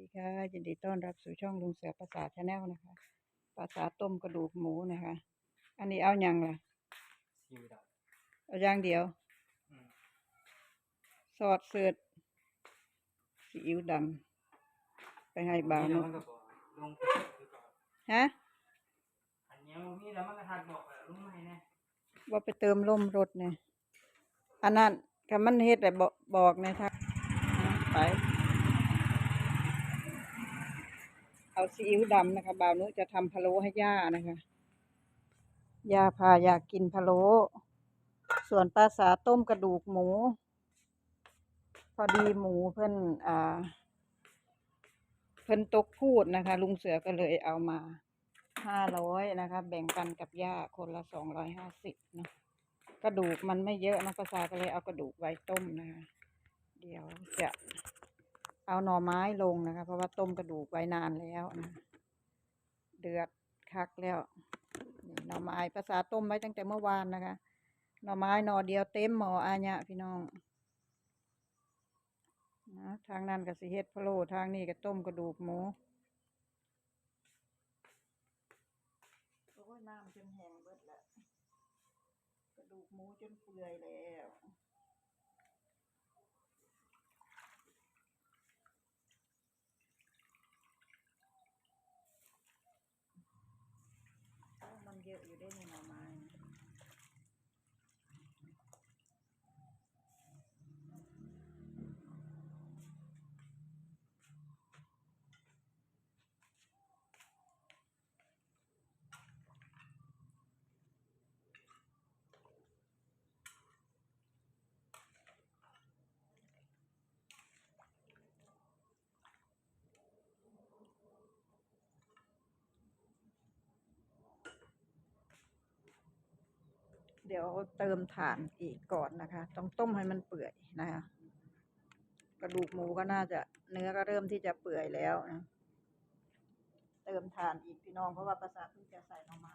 ดีค่ะยินดีต้อนรับสู่ช่องลุงเสือภาษาชาแนลนะคะภาษาต้มกระดูกหมูนะคะ อันนี้เอายังล่ะซีอิ๊วดเอาอย่างเดียวำอืมซอสเสือดซีอิ๊วดำไปให้บ่าวนี่นุแล้วมันก็บอกลงไปคือก่อนฮะอันนี้มันมีแล้วมันก็ทักบอกว่าลุงไม่แน่ว่าไปเติมลมรถเนี่ยอันนั้นก็มันเฮ็ดแต่บอกบอกในทักไป เอาซีอิ๊วดำนะคะบ่าวนุจะทำพะโล้ให้ย่านะคะย่าพาอยากกินพะโล้ส่วนปลาสาต้มกระดูกหมู พอดีหมูเพิ่นอ่า เพิ่นตกพูดนะคะ ลุงเสือก็เลยเอามาห้าร้อยนะคะ แบ่งกันกับย่าคนละสองร้อยห้าสิบเนาะกระดูกมันไม่เยอะนะภาษาก็เลยเอากระดูกไว้ต้มนะคะ เดี๋ยวจะ เอาหน่อไม้ลงนะคะ เพราะว่าต้มกระดูกไว้นานแล้วนะ เดือดคักแล้วหน่อไม้ภาษาต้มไว้ตั้งแต่เมื่อวานนะคะ หน่อไม้หน่อเดียวเต็มหม้ออาญะพี่น้องนะทางนั้นก็สิเฮ็ดพะโล้ทางนี้ก็ต้มกระดูกหมูโอ้ยน้ำจนแห้งเบิดแล้วกระดูกหมูจนเปื่อยแล้ว โอ้มัน เยอะอยู่ได้ในหน่อไม้ เดี๋ยวเติมถ่านอีกก่อนนะคะ ต้องต้มให้มันเปื่อยนะคะ กระดูกหมูก็น่าจะเนื้อก็เริ่มที่จะเปื่อยแล้วนะ เติมถ่านอีกพี่น้องเพราะว่าประสาทเพิ่งจะใส่หน่อไม้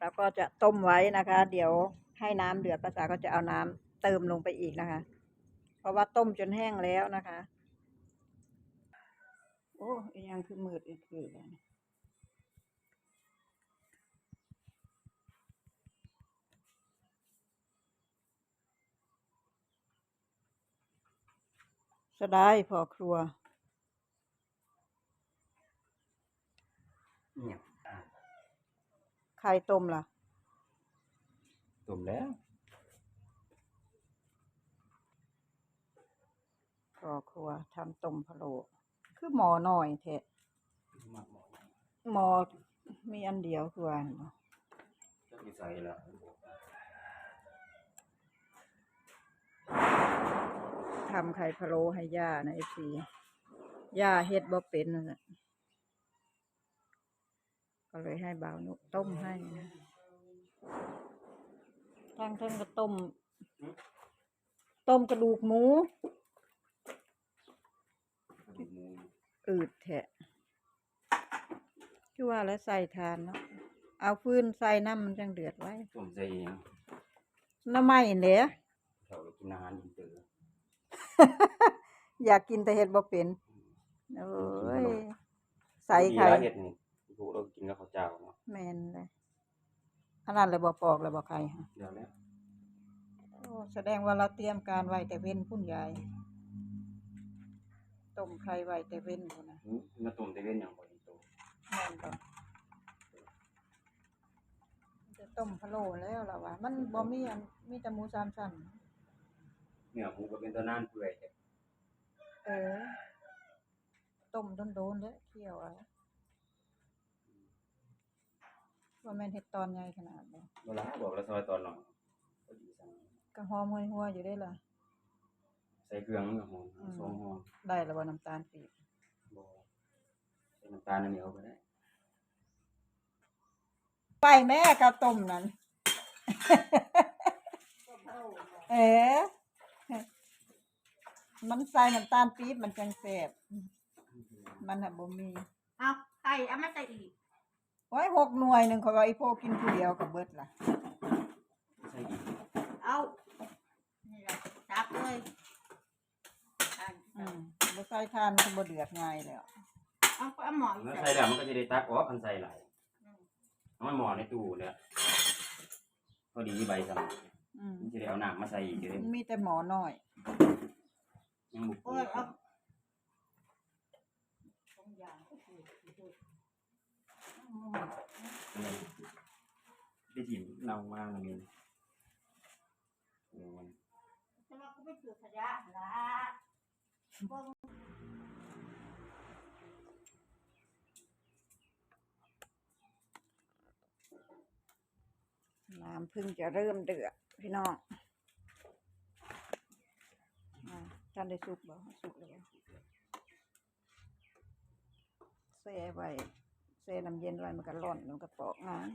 แล้วก็จะต้มไว้นะคะ เดี๋ยวให้น้ำเดือดภาษาก็จะเอาน้ำเติมลงไปอีกนะคะ เพราะว่าต้มจนแห้งแล้วนะคะ โอ้ยยังคือมืดอีกคือเลยสดายพอครัว เนี่ยอะ ไข่ต้มล่ะตุ่มแล้วพอครัวทำต้มพะโล้คือหมอหน่อยเทะหมักหมดหมอมีอันเดียวคือว่าหั่นบ่จะมีใส่แล้วทำไข่พะโล้ให้ย่านะเอฟซีย่าเฮ็ดบ่เป็นนั่นแหละ ก็เลยให้บ่าวนุต้มให้นะทางเท่านก็ต้ม ต้มกระดูกหมูกระดูกหมูอืดแทะคือว่าแล้วใส่ทานเนาะเอาฟืนใส่น้ำมันจังเดือดไว้ต้มใส่เองน้ำไม้เหละแถวกินอาหารอินเตอร์อยากกินแต่เห็ดบ่เป็นโอ้ยใส่ดีไข่แล้วเห็ดนี่ ดูเรากินกับข้าวเจ้าเนาะแม่นเลยอันนั้นเลยบ่ปอกเลยบ่ไข่ฮะเดี๋ยวแล้วโอ้แสดงว่าเราเตรียมการไว้แต่เว้นพุ่นยายต้มไข่ไว้แต่เว้นพุ่นนะหืมมาต้มแต่เว้นอย่างบ่อีโตแม่นบ่จะต้มพะโล้แล้วล่ะว่ามันบ่มีอันมีแต่หมูสามชั้นเนื้อหมูก็เป็นตัวนานเปื่อยแต่ เออต้มโดนๆเด้อเคี่ยวเอะ ว่าแม่นเฮ็ดตอนใหญ่ขนาดบ่เวลาบอกแล้วซอยตอนหน่อยก็ดีสั่งก็หอมหัวๆอยู่ได้ล่ะ ใส่เครื่องมันก็หอมอืม สองหอมได้แล้วบ่น้ำตาลปี๊บบ่ใส่น้ำตาลอันเหนียวก็ได้ไปแม่ข้าวต้มนั้น เอ๋มันใส่น้ำตาลปี๊บมันจังแซ่บมันน่ะบ่มีเอาไข่เอามาใส่อีก ไว้หกหน่วยหนึงเขาว่าอีโพกินผู้เดียวก็เบิดล่ะ ใส่อีกเอานี่แหละจับเลยอันอืมบ่ใส่ทานมันก็บ่เดือดง่ายแล้วเอาเอาหมออีกมันใส่ใส่แล้วมันก็จะได้ตักออกคันใส่หลายเอามันหมอในตู้เนี่ยพอดีใบสำอืมมันจะได้เอาน้ำมาใส่อีกเด้อมีแต่หมอน้อย ยังบุกโอ้ยเอาสองอย่างก็คือ ได้ถิ่มเน่ามากนเออมันว่าก็ไม่ถือขยะละบ่งน้ำพึ่งจะเริ่มเดือดพี่น้องอ่าท่านได้สุกบ่สุกแล้วบ่แช่ไว้ แช่น้ำเย็นไว้มันก็ร้อนมันก็ปอกงาน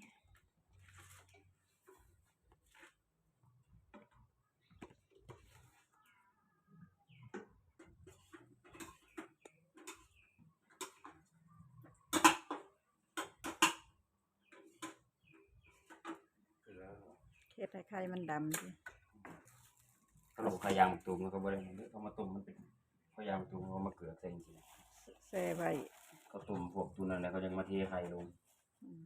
เกลือเฮ็ดให้ไข่มันดำสิกระโหลกขายางตุ่มมันก็บ่ได้เด้อเขามาตุ่มมันเป็นขายางตุ่มเขามาเกลือใส่จริงแช่ไว้ๆ เขาตุ่มพวกตุ่นนั่นแหละเขาจะมาเทไข่ลงอืม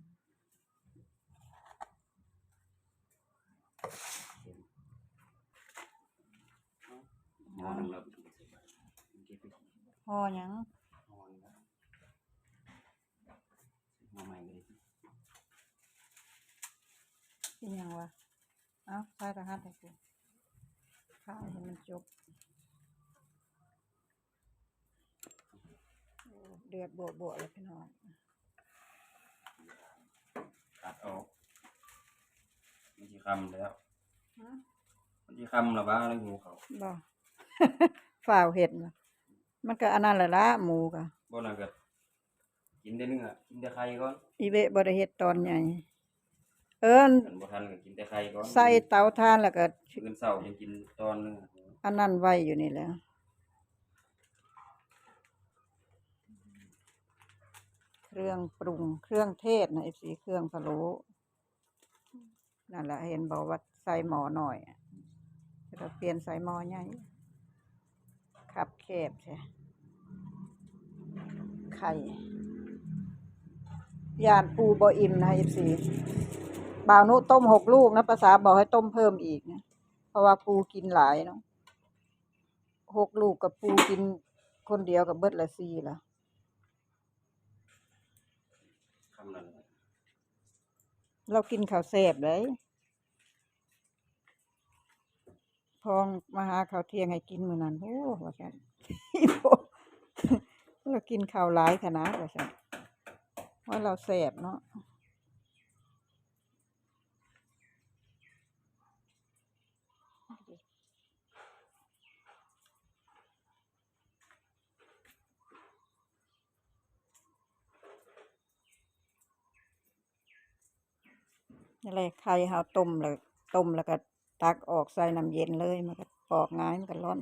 หม้อนึงเราไปถูกใส่ใบมันเก็บไปกินห่อหยังหม้อนึงแล้วหม้อใหม่ก็ได้กินหยังวะเอ้าใส่รหัสให้กูข้าวให้มันจบโอ้ เดือดโบะๆเลยพี่น้องตัดออกมันที่คำแล้วฮะมันที่คำแล้วบ้าแล้วหูเขาบ่ ฝ่าวเห็ดน่ะมันก็อันนั้นแหละละหมูก็บ่นั่นก็กินแต่เนื้อกินแต่ไข่ก่อนอีเวะบ่ได้เฮ็ดตอนใหญ่ เอิ้นมันบ่ทันก็กินแต่ไข่ก่อนใส่เตาถ่านแล้วก็มื้อเช้ายังกินตอนนึงอันนั้นไว้อยู่นี่แหล้ว เครื่องปรุงเครื่องเทศนะ FC เครื่องพะโล้นั่นแหละเห็นบอกว่าใส่หม้อหน่อยอะเราเปลี่ยนใส่หมอใหญ่ขับแคบใช่ไข่ยานปูบออิ่มนะ FC บ่าวนุต้มหกลูกนะภาษาบอกให้ต้มเพิ่มอีกนะเพราะว่าปูกินหลายเนาะหกลูกกับปูกินคนเดียวกับเบิดละสี่ละ คำ นั่นเรากินข้าวแซ่บเลยพองมาหาข้าวเที่ยงให้กินมื้อนั้นโอ้ว่าซั่นเรากินข้าวหลายขนาดว่าซั่นว่าเราแซ่บเนาะ นี่นแหละไข่เฮาต้มแล้วต้มแล้วก็ตักออกใส่น้ำเย็นเลยมันก็ปอกง่ายมันก็ร่อน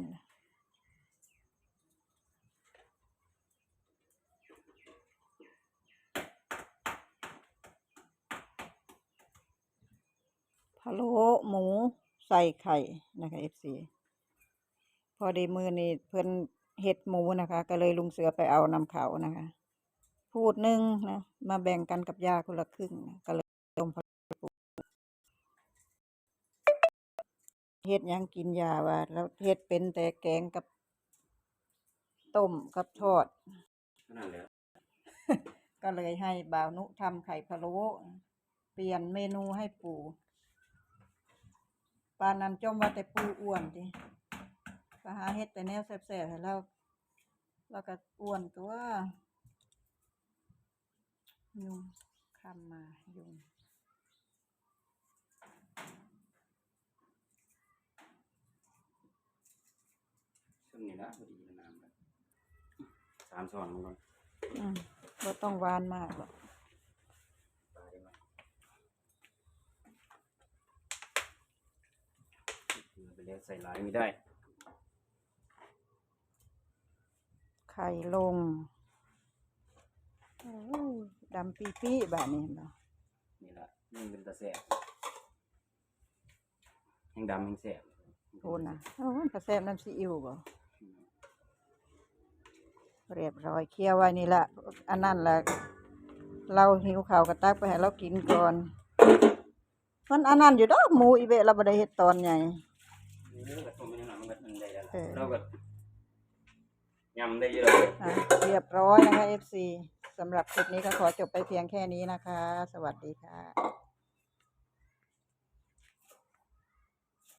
พะโล้หมูใส่ไข่นะคะ FC พอดีมือนี่เพิ่นเฮ็ดหมูนะคะ ก็เลยลุงเสือไปเอานำเขานะคะ พูดหนึ่งนะ มาแบ่งกันกับยาคนละครึ่งนะก็เลยต้มพะโล้ เฮ็ดหยังกินยาว่าแล้วเฮ็ดเป็นแต่แกงกับต้มกับทอด นั่นแหละก็เลยให้บ่าวนุทำไข่พะโล้เปลี่ยนเมนูให้ปู่ปานนั้นจมว่าแต่ปูอ้วนดิก็หาเฮ็ดแต่แนวแซ่บๆให้เราเราก็อ้วนตัวยุงคำมายุง นี่นะพอดีน้ำแล้วามช้อนมันก่อนอืมบ่ต้องหวานมากหรอกปลาได้ไหมเกลือไปแล้วใส่หลายไม่ได้ ไข่ลงโอ้ยดำปีปี้แบบนี้เนาะนี่ละนี่เป็นตะแสบแห้งดำแห้งแสบโอ้นะโอ้ยกระแซบน้ำซีอิ๊วบ่ เรียบร้อยเคี่ยวไว้นี่ละอันนั้นละเราหิวข้าวกระตักไปให้เรากินก่อนมันอันนั้นอยู่ดอกหมูอีเบะเราบ่ได้เฮ็ดตอนใหญ่นี่ก็ต้มไปนิดหน่อยมันก็มันได้แล้วล่ะเออเราก็ยำได้เยอะเลยอะเรียบร้อยนะคะ FC สำหรับคลิปนี้ก็ขอจบไปเพียงแค่นี้นะคะ สวัสดีค่ะ